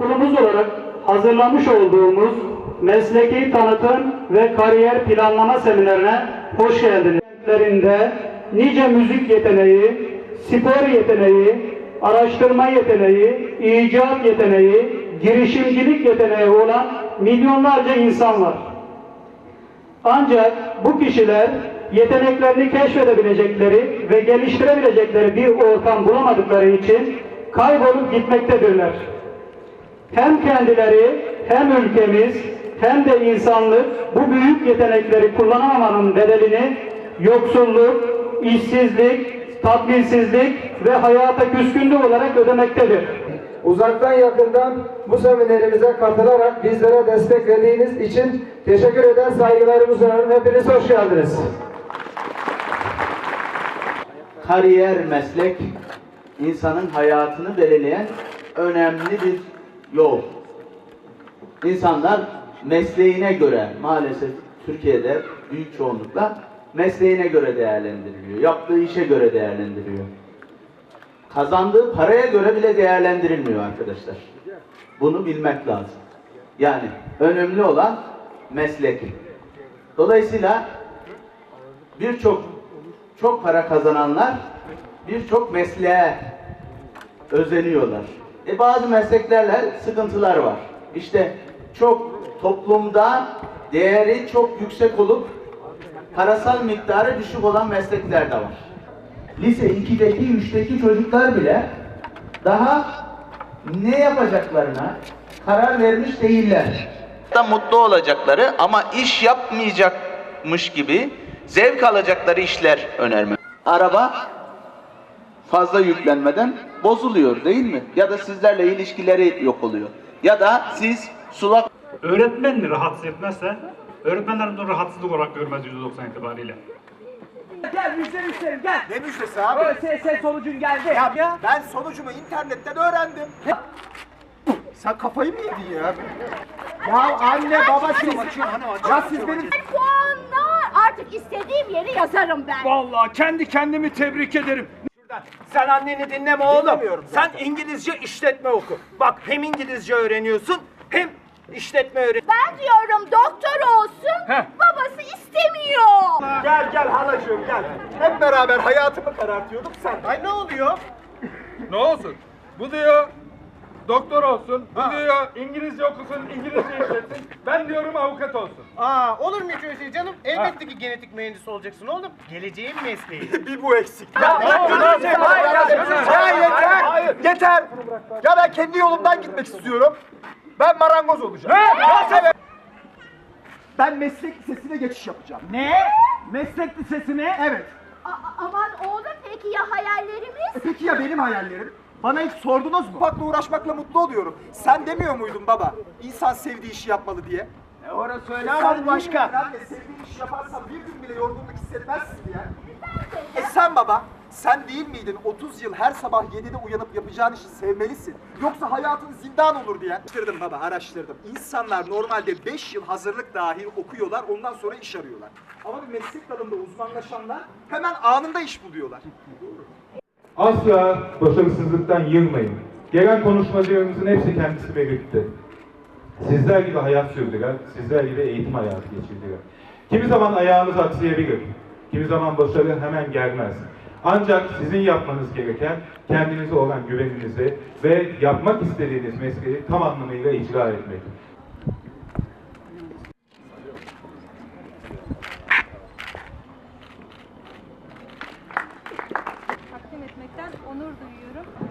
okulumuz olarak hazırlamış olduğumuz mesleki tanıtım ve kariyer planlama seminerine hoş geldiniz. Nice müzik yeteneği, spor yeteneği, araştırma yeteneği, icat yeteneği, girişimcilik yeteneği olan milyonlarca insan var. Ancak bu kişiler yeteneklerini keşfedebilecekleri ve geliştirebilecekleri bir ortam bulamadıkları için kaybolup gitmektedirler. Hem kendileri hem ülkemiz hem de insanlık bu büyük yetenekleri kullanamamanın bedelini yoksulluk, işsizlik, tatminsizlik ve hayata küskünlük olarak ödemektedir. Uzaktan yakından bu seminerimize katılarak bizlere destek verdiğiniz için teşekkür eder saygılarımı sunarım. Hepiniz hoş geldiniz. kariyer meslek insanın hayatını belirleyen önemli bir yol. İnsanlar mesleğine göre maalesef Türkiye'de büyük çoğunlukla mesleğine göre değerlendiriliyor. Yaptığı işe göre değerlendiriliyor. Kazandığı paraya göre bile değerlendirilmiyor arkadaşlar. Bunu bilmek lazım. Yani önemli olan meslek. Dolayısıyla birçok çok para kazananlar birçok mesleğe özeniyorlar. E bazı mesleklerle sıkıntılar var. İşte çok toplumda değeri çok yüksek olup parasal miktarı düşük olan meslekler de var. Lise 2'deki, 3'teki çocuklar bile daha ne yapacaklarına karar vermiş değiller. Da mutlu olacakları ama iş yapmayacakmış gibi zevk alacakları işler önerme. Araba fazla yüklenmeden bozuluyor değil mi? Ya da sizlerle ilişkileri yok oluyor. Ya da siz sulak Öğretmenini rahatsız etmezse, öğretmenlerin bunu rahatsızlık olarak görmez %90 itibariyle. Gel müjde müşterim gel. Ne müjdesi abi? ÖSS sonucun geldi. Ya ben sonucumu internetten öğrendim. Sen kafayı mı yedin ya? Ya anne baba siz... Ya siz benim... Puanlar artık istediğim yeri yazarım ben. Vallahi kendi kendimi tebrik ederim. Sen anneni dinleme oğlum. Sen. İngilizce işletme oku. Bak hem İngilizce öğreniyorsun hem işletme öğren. Ben diyorum doktor olsun, Heh. babası istemiyor. Gel gel halacığım gel. Hep beraber hayatımı karartıyorduk sen. Ay ne oluyor? Ne olsun? Bu diyor doktor olsun, bu diyor İngilizce okusun, İngilizce işletsin. Ben diyorum avukat olsun. Aa olur mu hiç öyle şey canım? Elbette ki genetik mühendisi olacaksın oğlum. Geleceğin mesleği. bir bu eksik. Ya, Ya yeter! Yeter! Ya ben kendi yolumdan gitmek istiyorum. Ben marangoz olacağım. Evet. Ben meslek lisesine geçiş yapacağım. Ne? Meslek lisesine? Evet. A- aman oğlum peki ya hayallerimiz? E Peki ya benim hayallerim? Bana hiç sordunuz mu? Bakla uğraşmakla mutlu oluyorum. Sen demiyor muydun baba? İnsan sevdiği işi yapmalı diye. E orası öyle ama başka. anne? Sevdiğin işi yaparsan bir gün bile yorgunluk hissetmezsin diye. E sen baba, sen değil miydin 30 yıl her sabah 7'de uyanıp yapacağın işi sevmelisin. Yoksa hayatın zindan olur diye. Araştırdım baba, araştırdım. İnsanlar normalde 5 yıl hazırlık dahi okuyorlar, ondan sonra iş arıyorlar. Ama bir meslek dalında uzmanlaşanlar hemen anında iş buluyorlar. Asla başarısızlıktan yılmayın. Gelen konuşmacılarımızın hepsi kendisi belirtti. Sizler gibi hayat sürdüler, sizler gibi eğitim hayatı geçirdiler. Kimi zaman ayağınız aksayabilir, kimi zaman başarı hemen gelmez. Ancak sizin yapmanız gereken kendinize olan güveninizi ve yapmak istediğiniz mesleği tam anlamıyla icra etmek. onur duyuyorum.